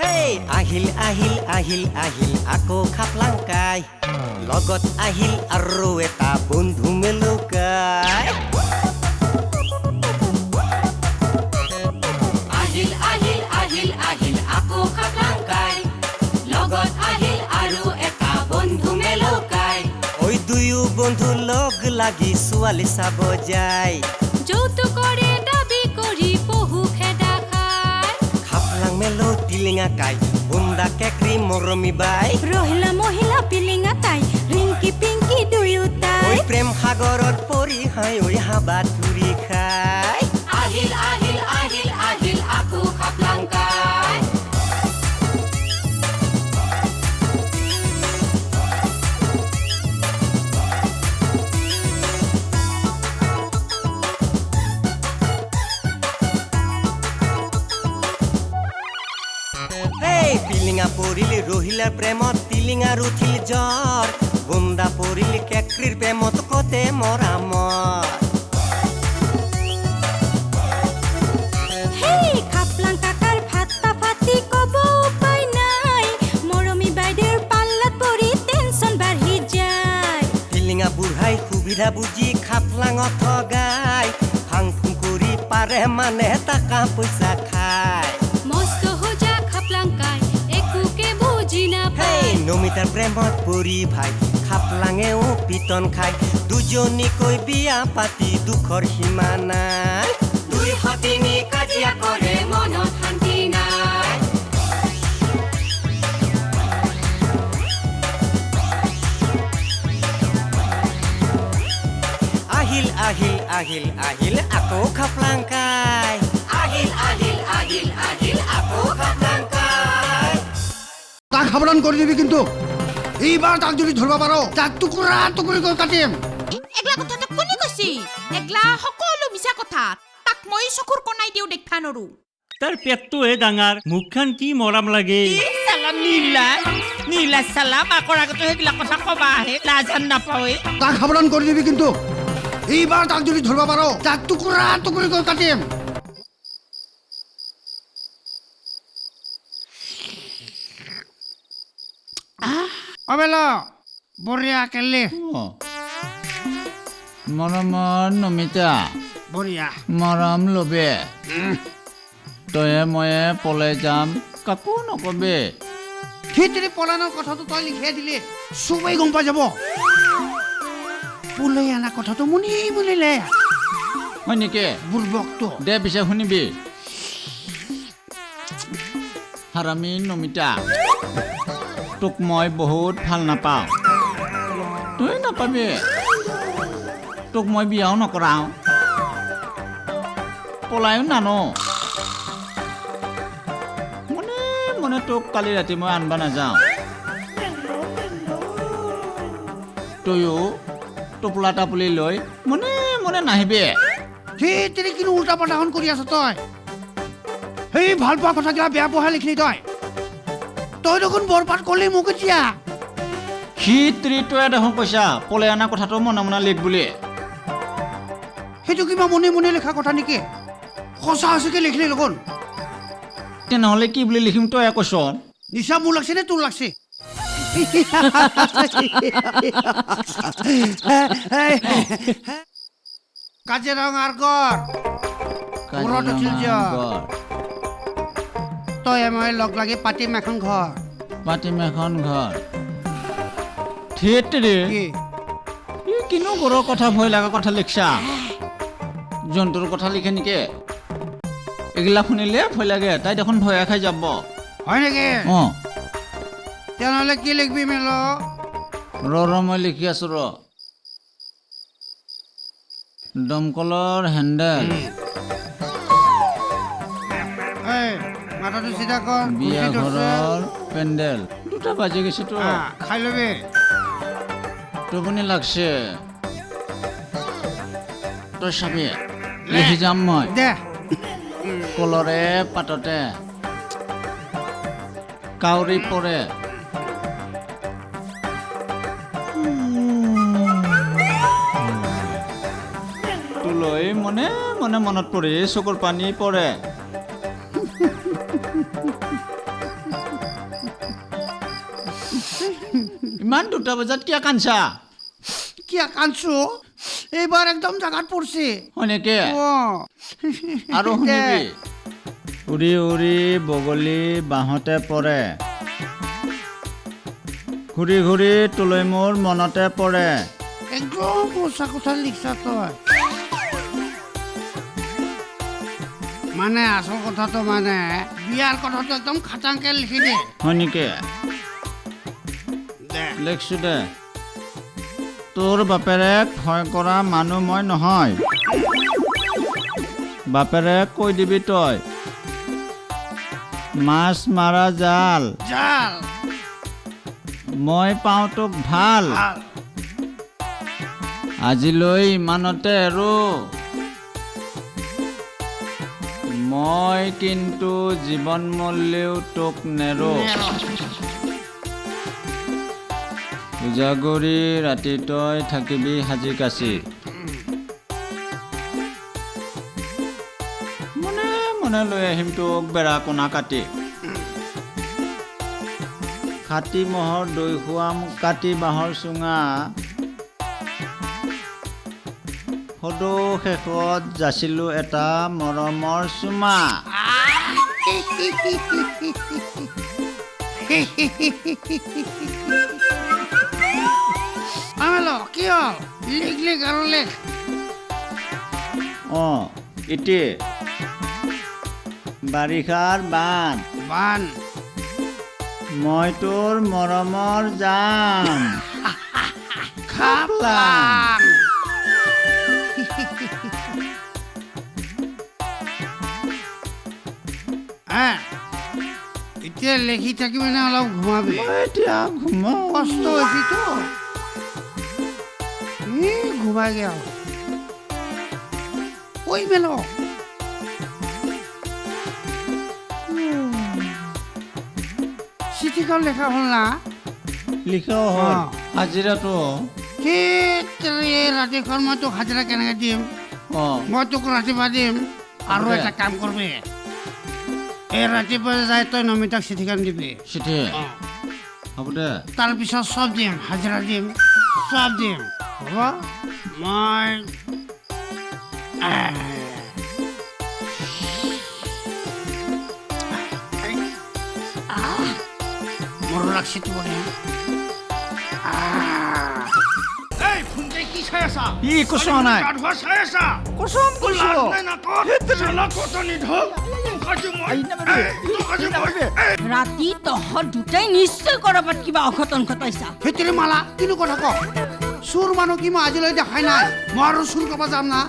হেই আহিল আহিল আহিল আহিল আকৌ খাপলাংকাই লগত আহিল আৰু এটা বন্ধু মেলুকাই। আহিল আহিল আহিল আহিল আকৌ খাপলাংকাই লগত আহিল আৰু এটা বন্ধু মেলকাই। ওই দুয়ো বন্ধু লগ লাগি ছোৱালী চাব যায়। যৌতুকৰে টিলিঙা কাই বুন্দা কেকৰি মৰমি বাই ৰহিলা মহিলা পিলিঙা তাই পিংকি ঐ দুয়োটাই প্ৰেম সাগৰত পৰি হাই ওই হাবা তুৰি খাই আহিল আহিল আহিল আহিল আকৌ খাপলাংকাই ফাটা ফাটি ক'ব উপায় নাই। মৰমী বাইদেউৰ পাল্লাত পৰি টেনচন বাঢ়ি যায়। টিলিঙা বুঢ়াই সুবিধা বুজি খাপলাঙত ঠগাই ফাং ফুং কৰি পাৰে মানে টাকা পইচা খায়। নমিতাৰ প্ৰেমত পৰি ভাই খাপলাঙেও পিটন খাই। দুজনীকৈ বিয়া পাতি দুখৰ সীমা নাই। দুই সতিনী কাজিয়া কৰে মনত শান্তি নাই। আহিল আহিল আহিল আহিল আকৌ খাপলাংকাই আহিল আহিল আহিল আহিল আকৌ খাপলাংকাই তাক সাৱধান কৰি দিবি কিন্তু। এইবাৰ তাক যদি ধৰিব পাৰ তাক টুকুৰা টুকুৰি কৰি কাটিম। এগলা কথাটো কোনে কৈছি? এগলা সকলো মিছা কথা। তাক মই চকুৰ কণাই দিও দেখা নৰো। তাৰ পেটটোহে ডাঙৰ মুখখন কি মৰম লাগে। চালাম নীলা নীলা চালাম আকৰ আগতে সেইবিলাক কথা কবা আহে লাজান নাপাৱে তাক সাৱধান কৰি দিবি কিন্তু। এইবাৰ তাক যদি ধৰিব পাৰ তাক টুকুৰা টুকুৰি কৰি কাটিম। অবেল বঢ়িয়া কেলে। মৰমৰ নমিতা। বঢ়িয়া মৰম লবে তয়ে ময়ে পলাই যাম কাকো নকবি। সেই তেৰি পলায়নৰ কথাটো তই লিখিয়াই দিলি চবেই গম পাই যাব। পুলাই অনা কথাটো মুনি বুলিলে। হয় নেকি? বুৰ্বকটো। দে পিছে শুনিবি। হাৰামী নমিতা। তোক মই বহুত ভালো নাপাওঁ। তই নাপাবি। তোক মই বিয়াও নকৰাওঁ। পলায়ো নানো। মনে মনে তোক কালি ৰাতি মই আনবা নাযাওঁ। তয়ো টোপোলা টাপুলি লৈ মনে মনে নাহিবি। সেই তেৰি কিনো উল্টা পাল্টাখন কৰি আছ তই? সেই ভালো পোৱা কথা কিবা বেয়া পোৱাহে লিখিলি তই। তই দেখোন বৰপাত ক'লি মোক এতিয়া। সি ত্ৰিটোৱে দেখোন কৈছা পলাই অনা কথাটো মনে মনে লিখ বুলি। সেইটো কিবা মনে মনে লিখা কথা নেকি? সঁচা সঁচাকে লিখিলি দেখোন? তেনেহ'লে কি বুলি লিখিম তই কৈছ? নিচা মোৰ লাগছে নে তোৰ লাগছে? কাজিৰঙাৰ গড়। তই মই লগ লাগি পাতিম এখন ঘৰ। পাতিম এখন ঘৰ। থিয়েটাৰে কি? কিনো গৰুৰ কথা ভয় লগা কথা লিখছা? জন্তুৰ কথা লিখে নেকি? এইগিলা শুনিলে ভয় লাগে। তাই দেখোন ভয়ে খাই যাব। হয় নেকি? অঁ। তেনেহ'লে কি লিখবি মেল? ৰ ৰ মই লিখি আছো ৰ। দমকলৰ হেণ্ডেল। মাথাটো চিধা কৰ বিয়া। ঘৰৰ পেণ্ডেল দুটা বাজি গৈছেতো আহ, খাই ল'বি। টোপনি লাগছে। তই চাবি লিখি যাম মই। দে। কলৰে পাততে কাউৰী পৰে তোলৈ মনে মনে মনত পৰি চকুৰ পানী পৰে। ইমান দুটা বজাত কিয় কান্দছা কিয় কান্দছো এইবাৰ একদম জাগাত পৰিছে। হয় আৰু শুনিবি। উৰি উৰি বগলী বাঁহতে পৰে। ঘূৰি ঘূৰি তুলৈ মোৰ মনতে পৰে। একদম সঁচা কথা লিখছা তই। মানে আচল কথাটো মানে বিয়াৰ কথাটো একদম খাটাংকে লিখি দে। হয় নেকি? লিখছো দে। তোৰ বাপেৰেক ভয় কৰা মানুহ মই নহয়। বাপেৰেক কৈ দিবি তই। মাছ মাৰা জাল। জাল। মই পাওঁ তোক ভালো। ভালো। আজিলৈ ইমানতে আৰু মই কিন্তু জীৱন মূল্যেও তোক নেৰো। নেৰ। উজাগৰি ৰাতি তই থাকিবি সাজি কাচি। মনে মনে লৈ আহিম তোক বেৰা কোণা কাটি। খাটি মহৰ দৈ খুৱাম কাটি বাঁহৰ চুঙা। সদৌ শেষত যাচিলোঁ এটা মৰমৰ চুমা। কি হ'ল লিখ লিখ বাৰিষাৰ বান। বান। মই তোৰ মৰমৰ যাম খাপলাং হা এতিয়া লিখি থাকি মানে অলপ ঘুমাবি? এতিয়া ঘুমাওঁ। কষ্ট হৈছেতো ঘুমাগে আৰু কৈ মেল। চিঠিখন লেখা হ'ল না? লিখাও হ'ল। হাজিৰাটো সেই ৰাতিখন মই তোক হাজিৰা কেনেকৈ দিম? মই তোক ৰাতিপুৱা দিম। আৰু এটা কাম কৰবি। এই ৰাতিপুৱা যাই তই নমিতাক চিঠিখন দিবি। চিঠি? অঁ হ'ব দে। তাৰপিছত চব দিম হাজিৰা দিম চব দিম। হ'ব? এই ফোনতে কি নাই। কচম কৈছো ৰাতি তহঁত দুটাই নিশ্চয় কৰবাত কিবা অঘটন ঘটাইছা। সেইটোৰে মালা। কিনো কথা ক। চোৰ মানুহ কি মই আজিলৈ দেখাই নাই। আৰু চুৰ কৰিব যাম না।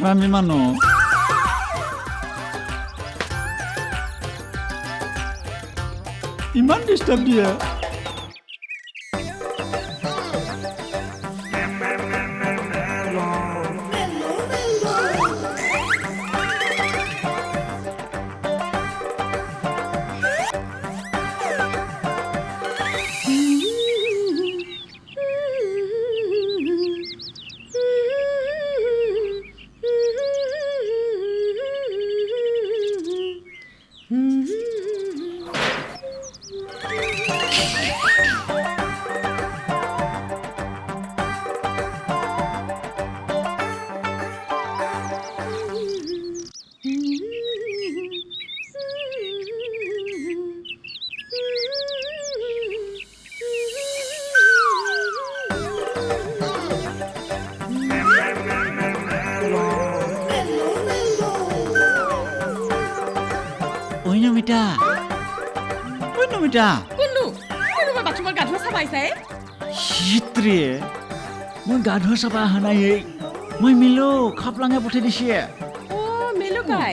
ইমান হাৰামী মানুহ ইমান ডিষ্টাৰ্ব দিয়ে মিটা কোন মিটা কুল্লু কুল্লু বাবা তোমার গাধুয়া সাবাই চাই শীতরে মই গাধুয়া সাবা আহা নাই মই মিলো খাপলাঙে পঠাই দিছে। ও মিলো কাই।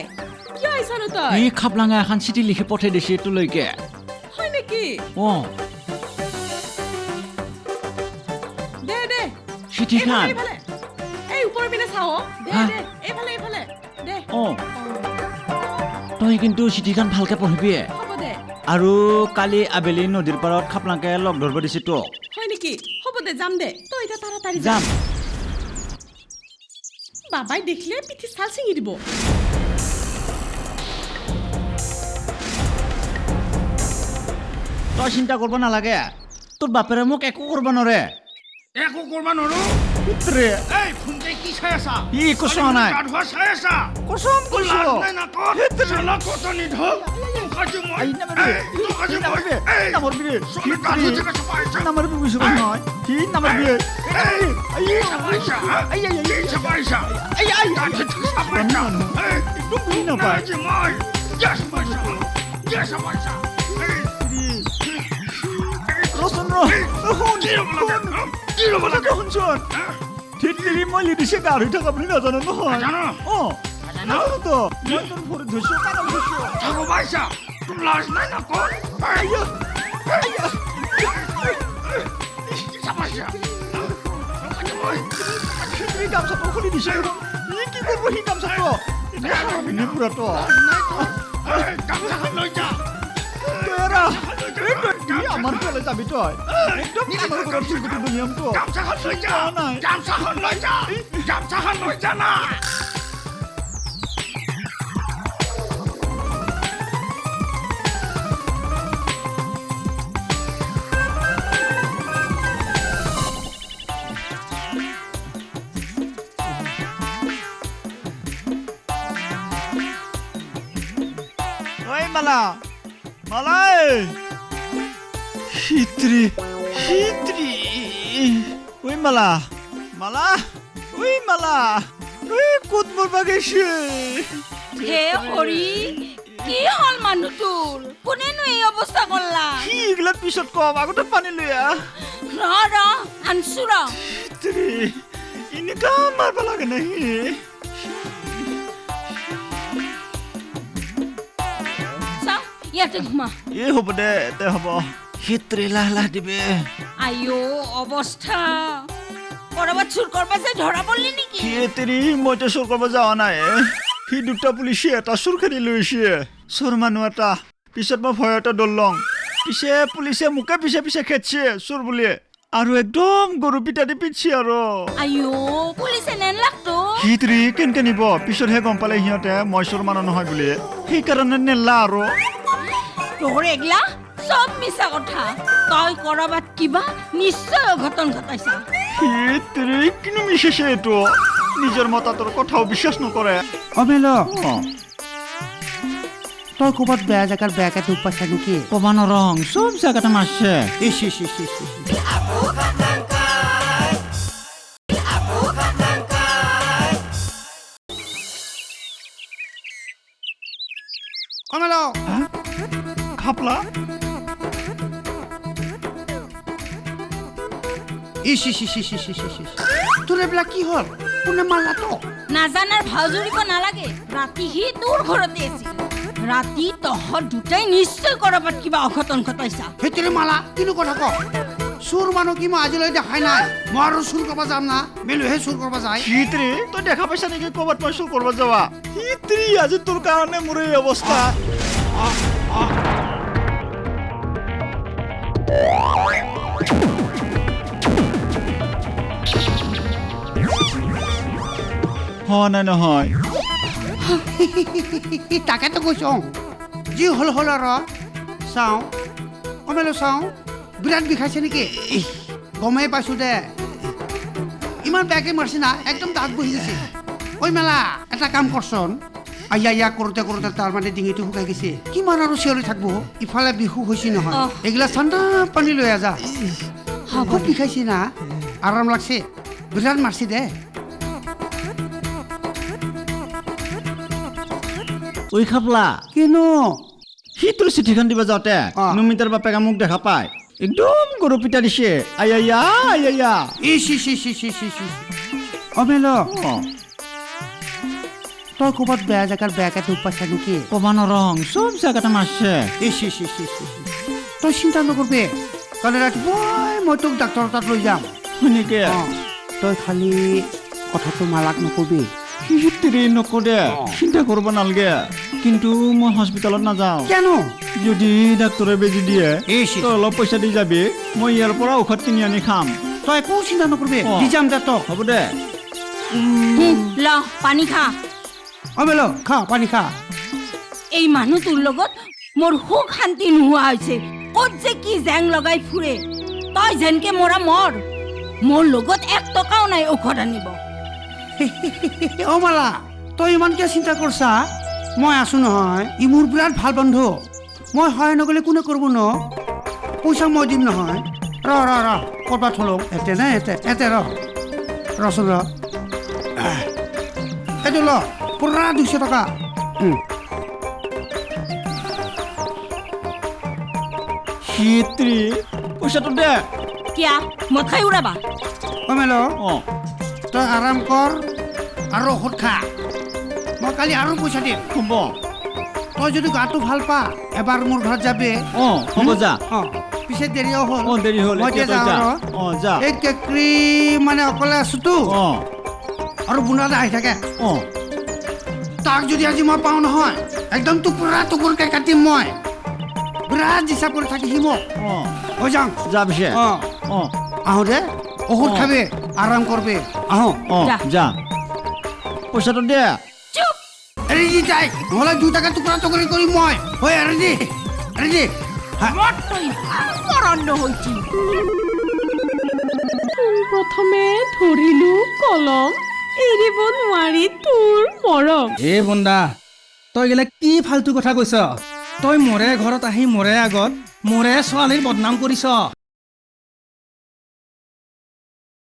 কিয় আইছানো তই? এই খাপলাঙা এখন চিঠি লিখি পঠাই দিছে তোলৈকে। হয় নেকি? অ। দে দে। চিঠিখান কিন্তু চিঠিখন ভালকে পঢ়িবি। আৰু কালি আবেলি নদীৰ পাৰত খাপলাঙকে লগ ধৰিব দিছে তোক হয় নেকি? হ'ব দে যাম দে। তই এতিয়া তাড়াতাড়ি যাম। বাবাই দেখিলে পিঠি চাল ছিঙি দিব। তই চিন্তা কৰিব নালাগে। তোৰ বাপেৰে মোক একো কৰিব নোৱাৰে একো কৰবা নোৱাৰো কিসেসা ই কুসুম নাই? কাঠবাসেসা কুসুম কুসুম। নাই না তো শালা কত নি ঢোক কাজু মই এই আই সবাইছা আই আই আই সবাইছা আই আই 뒷일이 멀리 리시 가를 저가 불리 나서는 너. 가잖아. 어. 가잖아. 나도 또. 완전 보러 드시오. 까다 드시오. 자고 마셔. 좀 라시 나냐 건. 아야. 아야. 잡아시야. 이 감사도 허리 리시오. 이 기분 뭐이 감사도. 내 사람이 또. 감사한 너자. আমার চলে যাবি টয় আমার কোনো ঠিক মতো নিয়ম তো গামছাখন লৈ যা গামছাখন লৈ যা গামছাখন লৈ যা না মালা মালাই হিত্রি হিত্রি ওই মালা মালা ওই মালা ওই কুতমুর বাগে সে। হে হরি কি হল মানুতুল কোনে নু এই অবস্থা করলা কি এগুলা পিছত কম আগতে পানি লইয়া র র আনসু র হিত্রি মারবা লাগে নাহি। ইয়াতে ঘুমা এ হ'ব দে দে হ'ব। লাহ লাহ দিবি। আইঅ অৱস্থা কৰবাত চুৰ কৰবা যে ধৰা পৰলি নেকি? হিত্ৰি মইতো চুৰ কৰিব যোৱা নাই সি দুটা পুলিচে এটা চুৰ খেদি লৈছে চোৰ মানুহ এটা পিছত মই ভয়তে দৌৰলং পিছে পুলিচে মোকে পিছে পিছে খেদছে চোৰ বুলি আৰু একদম গৰু পিঠা দি পিটছে আৰু আইঅ পুলিচে নেনলাকতো হিত্ৰি কেনকে নিব? পিছতহে গম পালে সিহঁতে মই চোৰ মানুহ নহয় বুলি সেইকাৰণে নেলা আৰু চব মিছা কথা। তই কৰবাত কিবা নিশ্চয় অঘটন ঘটাইছা। হিত্ৰি কিনো মিছেছে এইটো? নিজৰ মতাটোৰ কথাও বিশ্বাস নকৰে। অমেল তই ক'ৰবাত বেয়া জেগাত বেয়াকে দুখ পাইছা নেকি? ক'বা নৰং চব জেগাতে মাৰছে। অমেল খাপলা? ইচ ইচ ইচ ইচ ইচ। তোৰ এইবিলাক কি হ'ল? কোনে মাৰলা তোক নাজানাৰ ভাও জুৰিব নালাগে ৰাতি সি তোৰ ঘৰতে আছিল ৰাতি তহঁত দুটাই নিশ্চয় কৰবাত কিবা অঘটন ঘটাইছা। সেইটোৰে মালা কিনো কথা ক? চোৰ মানুহ কি মই আজিলৈ দেখাই নাই? মই আৰু চুৰ কৰিব যাম না? মেলুহে চুৰ কৰিব যায়। হিত্ৰি তই দেখা পাইছা নেকি ক'ৰবাত মই চুৰ কৰিব যাৱা? হিত্ৰি আজি তোৰ কাৰণে মোৰ এই অৱস্থা। হোৱা নাই নহয় তাকেতো কৈছোঁ যি হ'ল হ'ল আৰু চাওঁ। কমেলো চাওঁ। বিৰাট বিষাইছে নেকি? গমেই পাইছোঁ দে। ইমান বেয়াকে মাৰছি না একদম দাঁত বহি গৈছে। ঐ মেলা এটা কাম কৰচোন। আয়া ইয়া কৰোঁতে কৰোঁতে তাৰ মানে ডিঙিটো শুকাই গৈছে। কিমান আৰু চিঞৰি থাকব ইফালে বিহু হৈছে নহয়। এইগিলা ঠাণ্ডা পানী লৈ আজা। খুব বিষাইছে না। আৰাম লাগছে। বিৰাট মাৰছি দে। ঐ খাপলা। কিনো? সি তোৰ চিঠিখন দিব যাওঁতে। নমিতাৰ বাপেকে মোক দেখা পায়। একদম গৰু পিতা দিছে আয়া আয়া ইচ ইচ ইচ ইচ ইচ ইচ। অমেল তই ক'ৰবাত বেয়া জেগাত বেয়াকে দুখ পাইছা নেকি? ক'বা নৰং চব জেগাতে মাৰছে। ইচ ইচ ইচ ইচ। তই চিন্তা নকৰবি। কালি ৰাতিপুৱাই মই তোক ডাক্তৰৰ তাত লৈ যাম। শুনিকে অ, তই খালি কথাটো মালাক নকবি। নকৰে অ। চিন্তা কৰিব নালাগে। কিন্তু মই হস্পিটেলত নাযাওঁ। কিয়নো যদি ডাক্তৰে বেজি দিয়ে ইচ। তই অলপ পইচা দি যাবি মই ইয়াৰ পৰা ঔষধ কিনি আনি খাম। তই একো চিন্তা নকৰবি অ। দি যাম দে তক। হ'ব দে। ল পানী খা। অমেল খা পানী খা। এই মানুহটোৰ লগত মোৰ সুখ শান্তি নোহোৱা হৈছে। ক'ত যে কি জেং লগাই ফুৰে। তই যেনকে মৰা মৰ। মোৰ লগত এক টকাও নাই ঔষধ আনিব। অ মালা তই ইমান কিয় চিন্তা কৰছা? মই আছো নহয় ই মোৰ বিৰাট ভালো বন্ধু। মই সহায় নগ'লে কোনে কৰিব ন? পইচা মই দিম নহয়। ৰ ৰ ৰ ক'ৰবাত থলো এতে নে এতে এতে ৰ। ৰচোন ৰ। এইটো ল পূৰা দুইশ টকা। পইচাটো দে। কিয়া মদ খাই উৰাবা। অ মেল। অঁ। তই আৰাম কৰ। আৰু ঔষধ খা। মই কালি আৰু পইচা দিম। হ'ব তই যদি গাটো ভালো পা এবাৰ মোৰ ঘৰত যাবি। অঁ হ'ব যা। অ পিছে দেৰিও হ'ল। অঁ দেৰি হ'ল মই এতিয়া যাওঁ যা। অঁ যা। এই কেকৰি মানে অকলে আছোতো। অঁ। আৰু বুনাদা আহি থাকে। অঁ। তাক যদি আজি মই পাওঁ নহয় একদম টুকুৰা টুকুৰকে কাটিম মই। বিৰাট হিচাপ কৰি থাকি সি মোক। অঁ। হৈ যাওঁ। যা পিছে। অঁ। অঁ। আহোঁ দে। ঔষধ খাবি। আৰাম কৰবি। আহোঁ। অঁ যা। যা দে। চুপ। নহ'লে টুকুৰা টুকুৰি কৰিম মই। হৈ এৰি দি এৰি দি হা, মৰতই মৰণ্য হৈছিল প্ৰথমে ধৰিলো কলম এৰিব নোৱাৰি তোৰ মৰম এ বন্দা তই গেলে কি ফাল্টু কথা কৈছ? তই মোৰে ঘৰত আহি মোৰে আগত মোৰে ছোৱালীৰ বদনাম কৰিছ।